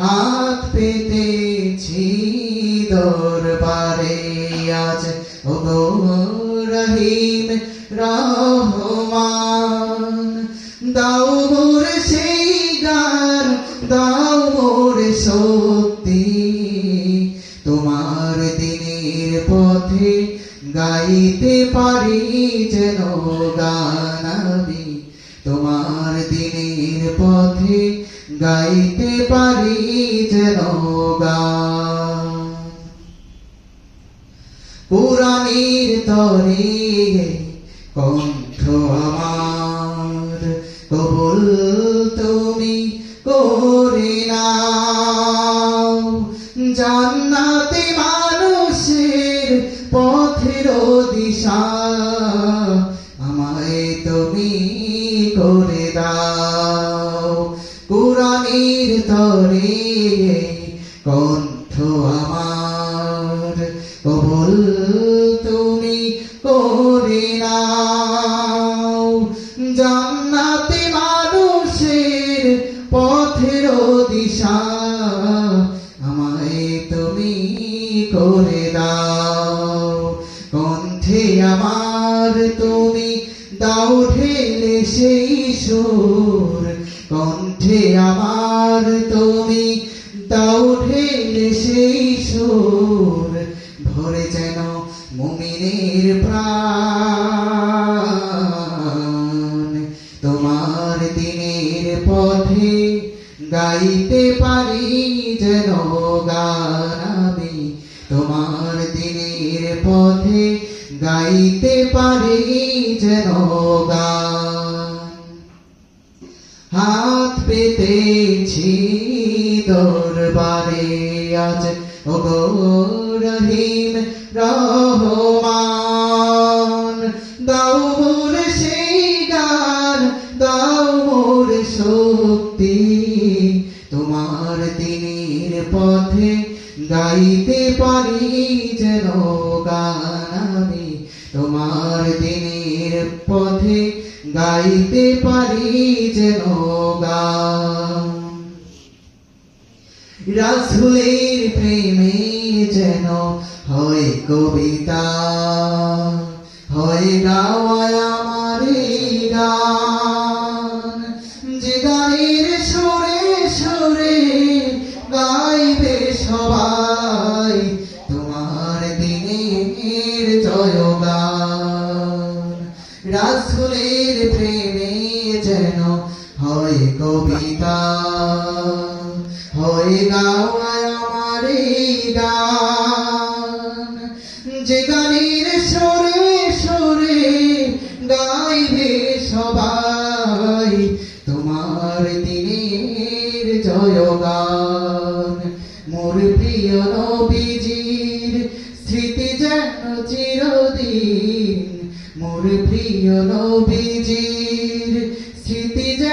হাত পেতেছি দরবারে, আজ ও রহিম রহমান। দাও মোর সেই গান, দাও মোর শক্তি। তোমার দিনের পথে গাইতে পারি যেন গান। গাইতে পারি যেন পুরাণীর তরে কণ্ঠ আমার, কবুল তুমি করে নাও। জান্নাতে মানুষের পথের দিশা আমায় তুমি করে দাও। কণ্ঠ আমার। তুমি করে জান্নাতে মানুষের পথের দিশা আমায় তুমি করে দাও। কণ্ঠে আমার তুমি দাও ঢেলে সেই সুর। কণ্ঠে আমার সুর ভরে যেন মুমিনের প্রাণ। তোমার দিনের পথে গাইতে পারি যেন গান তোমার দিনের পথে গাইতে পারি যেন হাত পেতেছি দরবারে আজ ও গো রহিম রহমান। দাও মোর সেই গান দাও মোর শক্তি। তোমার দিনের পথে গাইতে পারি যেন গান আমি। তোমার দিনের পথে গাইতে পারি যেন গান। রাসুলের প্রেমে যেন হয় কবিতা, হয় গাওয়ায় আমার গান। যে গানের সুরে সুরে গাইবে সবাই, তোমার দিনের জয়। কবিতা হয় গাওয়ায় আমার গান যে গানের সুরে সুরে গাইবে সবাই তোমার দিনের জয় গান মোর প্রিয় নবীজির স্মৃতি যেন চিরদিন, মোর প্রিয় নবীজির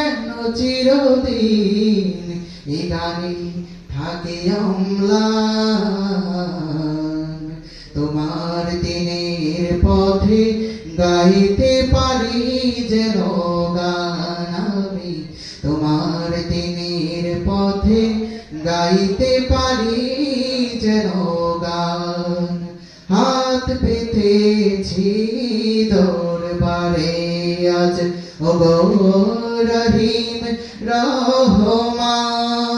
যেন চিরদিন গানে থাকে অম্লান। তোমার দিনের পথে গাইতে পারি যেন গান আমি। তোমার দিনের পথে গাইতে পারি যেন গান। হাত পেতেছি দরবারে আজ ও রহিম রহমান।